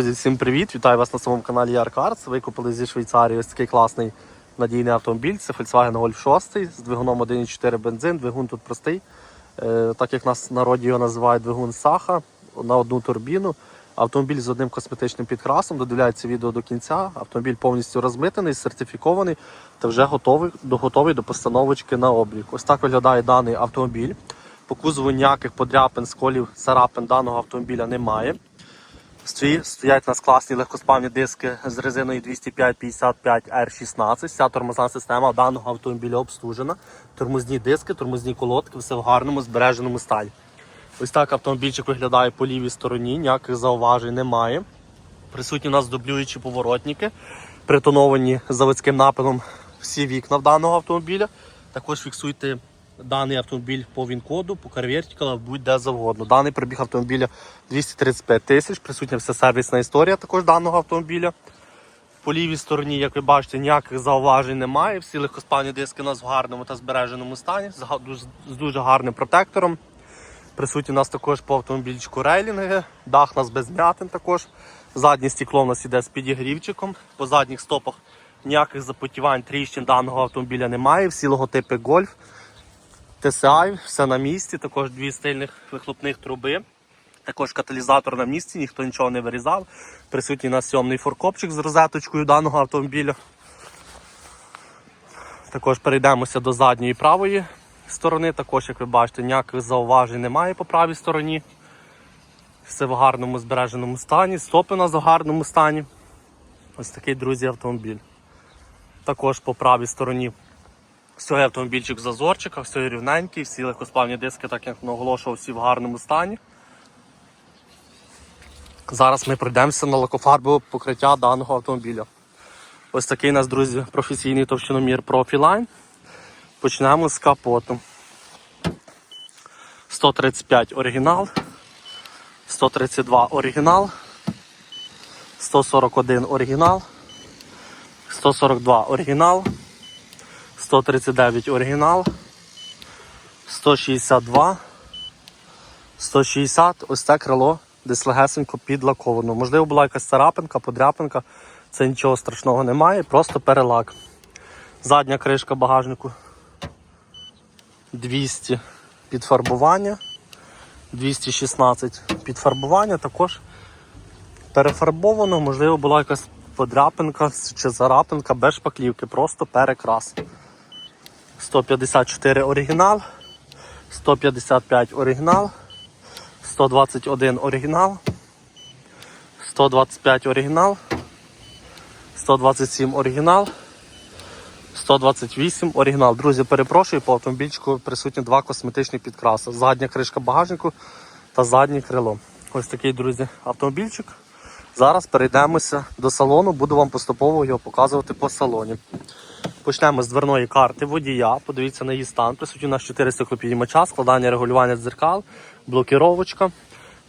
Друзі, Всім привіт! Вітаю вас на своєму каналі Яркарс. Ви купили зі Швейцарії ось такий класний надійний автомобіль. Це Volkswagen Golf 6 з двигуном 1.4 бензин. Двигун тут простий. Е, Так як нас народі його називають двигун Саха на одну турбіну. Автомобіль з одним косметичним підкрасом. Додивляється відео до кінця. Автомобіль повністю розмитений, сертифікований та вже готовий до, готовий до постановочки на облік. Ось так виглядає даний автомобіль. По кузову ніяких подряпин, сколів, царапин даного автомобіля немає. Стоять у нас класні легкоспавні диски з резиною 205-55 R16. Вся тормозна система даного автомобіля обслужена. Тормозні диски, тормозні колодки, все в гарному збереженому стані. Ось так автомобільчик виглядає по лівій стороні, ніяких зауважень немає. Присутні у нас дублюючі поворотники, притоновані заводським напилом всі вікна в даного автомобіля. Також фіксуйте даний автомобіль по він-коду, по карвертикалах, будь-де завгодно. Даний пробіг автомобіля 235 тисяч, присутня вся сервісна історія також даного автомобіля. По лівій стороні, як ви бачите, ніяких зауважень немає. Всі легкоспальні диски у нас в гарному та збереженому стані, з дуже- гарним протектором. Присутні у нас також по автомобільчику рейлінги, дах у нас без м'ятин також. Заднє стекло у нас іде з підігрівчиком. По задніх стопах ніяких запотівань, тріщин даного автомобіля немає. Всі логотипи Golf, TSI, все на місці. Також дві стильних вихлопних труби. Також каталізатор на місці, ніхто нічого не вирізав. Присутній у нас сьомний форкопчик з розеточкою даного автомобіля. Також перейдемося до задньої правої сторони. Також, як ви бачите, ніяких зауважень немає по правій стороні. Все в гарному збереженому стані. Стопи нас в гарному стані. Ось такий, друзі, автомобіль. Також по правій стороні все автомобільчик в зазорчиках, все рівненький, всі легкосплавні диски, так як наголошував, всі в гарному стані. Зараз ми пройдемося на лакофарбове покриття даного автомобіля. Ось такий у нас, друзі, професійний товщиномір Profiline. Почнемо з капоту. 135 оригінал, 132 оригінал, 141 оригінал, 142 оригінал, 139 оригінал, 162, 160, ось це крило десь легесенько підлаковано. Можливо, була якась царапинка, подряпинка. Це нічого страшного немає, просто перелак. Задня кришка багажнику 200 підфарбування, 216 підфарбування, також перефарбовано, можливо, була якась подряпинка чи царапинка без шпаклівки, просто перекрас. 154 оригінал, 155 оригінал, 121 оригінал, 125 оригінал, 127 оригінал, 128 оригінал. Друзі, перепрошую, по автомобільчику присутні два косметичні підкраси. Задня кришка багажнику та заднє крило. Ось такий, друзі, автомобільчик. Зараз перейдемося до салону, буду вам поступово його показувати по салоні. Почнемо з дверної карти водія. Подивіться на її стан. Присутні у нас 4 стеклопідіймача, складання регулювання дзеркал, блокіровочка.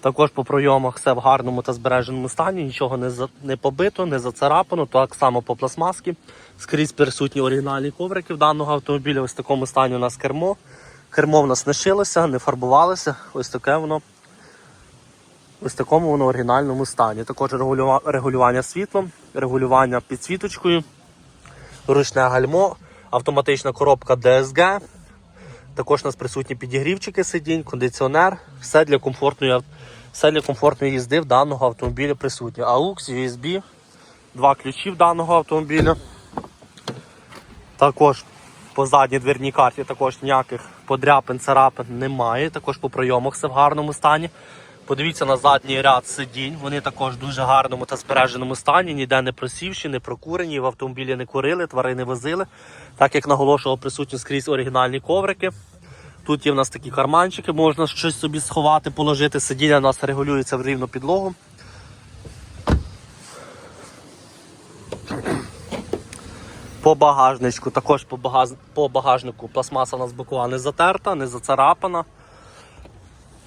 Також по пройомах все в гарному та збереженому стані, нічого не за- не побито, не зацарапано. Так само по пластмаски. Скрізь присутні оригінальні коврики в даного автомобіля. Ось в такому стані у нас кермо. Кермо в нас не шилося, не фарбувалося. Ось таке воно. Ось такому воно оригінальному стані. Також регулювання світлом, регулювання підсвіточкою, ручне гальмо, автоматична коробка DSG. Також у нас присутні підігрівчики сидінь, кондиціонер, все для комфортної, все для комфортної їзди в даного автомобіля присутні. AUX, USB, два ключі в даного автомобіля. Також по задній дверній карті також ніяких подряпин, царапин немає. Також по прийомах все в гарному стані. Подивіться на задній ряд сидінь. Вони також в дуже гарному та збереженому стані, ніде не просівші, не прокурені, в автомобілі не курили, тварини возили. Так як наголошував присутні скрізь оригінальні коврики. Тут є в нас такі карманчики, можна щось собі сховати, положити. Сидіння у нас регулюється в рівну підлогу. По багажничку, також по, багажнику пластмаса у нас бокова не затерта, не зацарапана.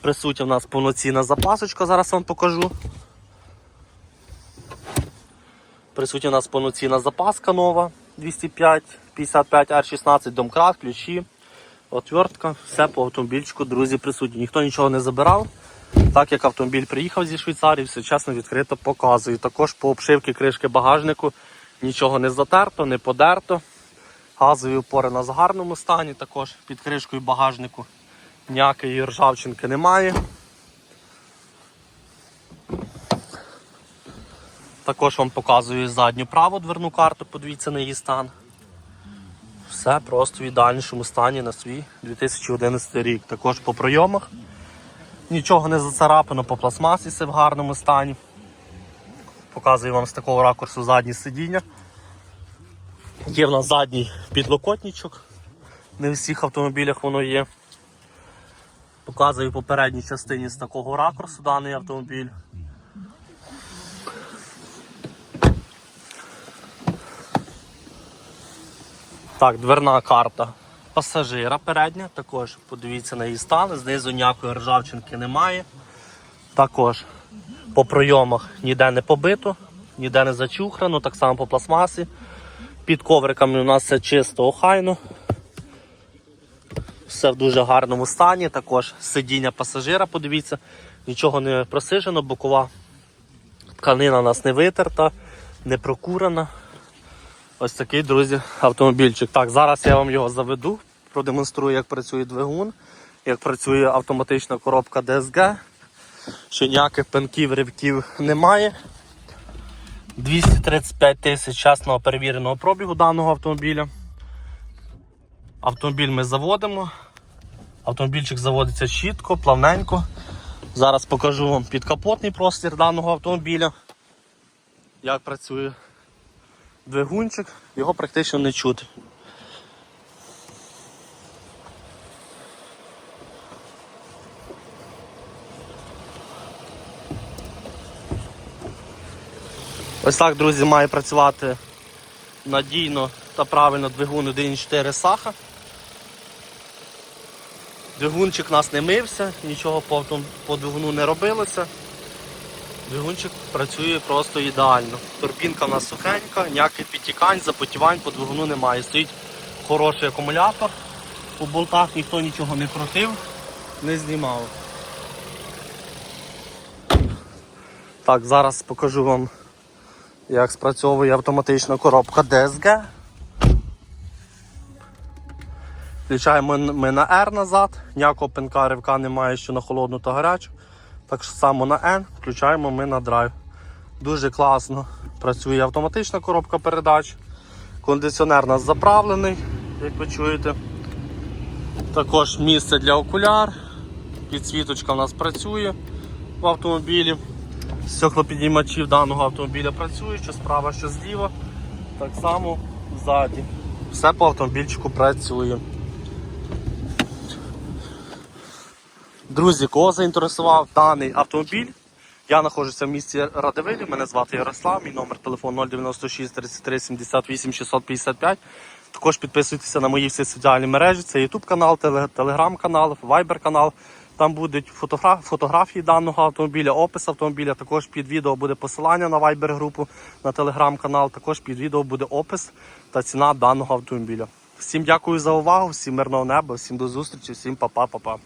Присутня в нас повноцінна запасочка, зараз вам покажу. Присутня у нас повноцінна запаска нова 205, 55 R16, домкрат, ключі, отвертка, все по автомобільчику, друзі, присутні. Ніхто нічого не забирав. Так як автомобіль приїхав зі Швейцарії, все чесно відкрито показую. Також по обшивці кришки багажнику нічого не затерто, не подерто. Газові опори на гарному стані, також під кришкою багажнику ніякої ржавчинки немає. Також вам показую задню праву дверну карту, подивіться на її стан. Все просто в ідеальнішому стані на свій 2011 рік. Також по пройомах. Нічого не зацарапано по пластмасі, все в гарному стані. Показую вам з такого ракурсу задні сидіння. Є в нас задній підлокотничок. Не в всіх автомобілях воно є. Показую по передній частині з такого ракурсу даний автомобіль. Так, дверна карта пасажира передня, також подивіться на її стан, знизу ніякої ржавчинки немає. Також по пройомах ніде не побито, ніде не зачухрано, так само по пластмасі. Під ковриками у нас все чисто охайно. Все в дуже гарному стані. Також сидіння пасажира, подивіться, нічого не просижено, бокова тканина у нас не витерта, не прокурена. Ось такий, друзі, автомобільчик. Так, зараз я вам його заведу, продемонструю, як працює двигун, як працює автоматична коробка DSG, що ніяких пенків, ривків немає. 235 тисяч чесного перевіреного пробігу даного автомобіля. Автомобіль ми заводимо. Автомобільчик заводиться чітко, плавненько. Зараз покажу вам підкапотний простір даного автомобіля. Як працює двигунчик, його практично не чути. Ось так, друзі, має працювати надійно та правильно двигун 1.4 саха. Двигунчик у нас не мився, нічого по, по двигуну не робилося. Двигунчик працює просто ідеально. Турбінка в нас сухенька, ніяких підтікань, запотівань по двигуну немає. Стоїть хороший акумулятор. По болтах ніхто нічого не крутив, не знімав. Так, зараз покажу вам, як спрацьовує автоматична коробка DSG. Включаємо ми на R назад, ніякого пинка ривка немає, що на холодну та гарячу. Так само на N включаємо ми на драйв. Дуже класно працює автоматична коробка передач. Кондиціонер у нас заправлений, як ви чуєте. Також місце для окуляр. Підсвіточка у нас працює в автомобілі. Стеклопідіймачів даного автомобіля працює, що справа, що зліва. Так само ззаді. Все по автомобільчику працює. Друзі, кого заінтересував даний автомобіль, я знаходжуся в місті Радивилі, мене звати Ярослав, мій номер телефону 096 33 78 655. Також підписуйтеся на мої всі соціальні мережі, це YouTube канал, Telegram канал, Viber канал. Там будуть фотограф- фотографії даного автомобіля, опис автомобіля. Також під відео буде посилання на Viber групу, на Telegram канал. Також під відео буде опис та ціна даного автомобіля. Всім дякую за увагу, всім мирного неба, всім до зустрічі, всім па-па-па-па.